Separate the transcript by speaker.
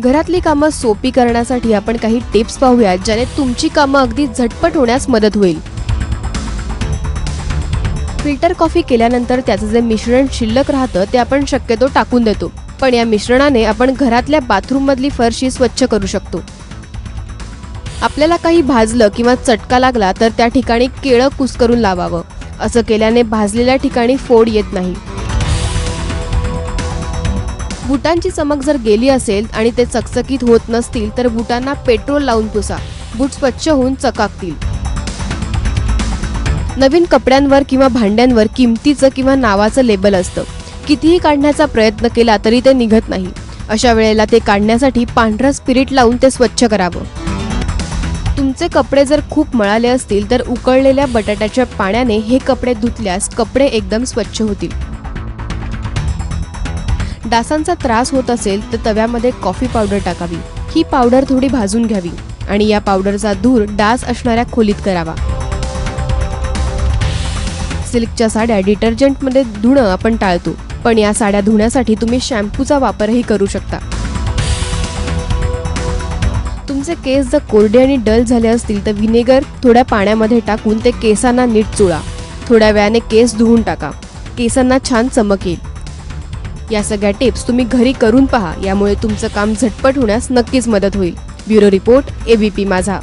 Speaker 1: घरातली कामं सोपी करण्यासाठी आपण काही टिप्स पाहूयात ज्याने तुमची कामं अगदी झटपट होण्यास मदत होईल. फिल्टर कॉफी केल्यानंतर त्याचं जे मिश्रण शिल्लक राहतं ते आपण शक्यतो टाकून देतो. पण या मिश्रणाने आपण घरातल्या बाथरूममधली फरशी स्वच्छ करू शकतो. आपल्याला काही भाजलं किंवा चटका लागला तर त्या ठिकाणी केळं कुस्करून लावावं. असं केल्याने भाजलेल्या ठिकाणी फोड येत नाही. बुटांची चमक जर गेली असेल आणि ते चकचकीत होत नसतील तर बुटांना पेट्रोल लावून पुसा. बूट स्वच्छ होऊन चकाकतील. नवीन कपड्यांवर किंवा भांड्यांवर किमतीचं किंवा नावाचं लेबल असतं. कितीही काढण्याचा प्रयत्न केला तरी ते निघत नाही. अशा वेळेला ते काढण्यासाठी पांढरा स्पिरिट लावून ते स्वच्छ करावं. तुमचे कपडे जर खूप मळाले असतील तर उकळलेल्या बटाट्याच्या पाण्याने हे कपडे धुतल्यास कपडे एकदम स्वच्छ होतील. डासांचा त्रास होत असेल तर तव्यामध्ये कॉफी पावडर टाकावी. ही पावडर थोडी भाजून घ्यावी आणि या पावडरचा धूर डास असणाऱ्या खोलीत करावा. सिल्कच्या साड्या डिटर्जंटमध्ये धुणं आपण टाळतो पण या साड्या धुण्यासाठी तुम्ही शॅम्पूचा वापरही करू शकता. तुमचे केस जर कोरडे आणि डल झाले असतील तर विनेगर थोड्या पाण्यामध्ये टाकून ते केसांना नीट चुळा. थोड्या वेळाने केस धुवून टाका. केसांना छान चमक येईल. या सगळ्या टिप्स तुम्ही घरी करून पहा. यामुळे तुमचं काम झटपट होण्यास नक्कीच मदत होईल. ब्युरो रिपोर्ट एबीपी माझा.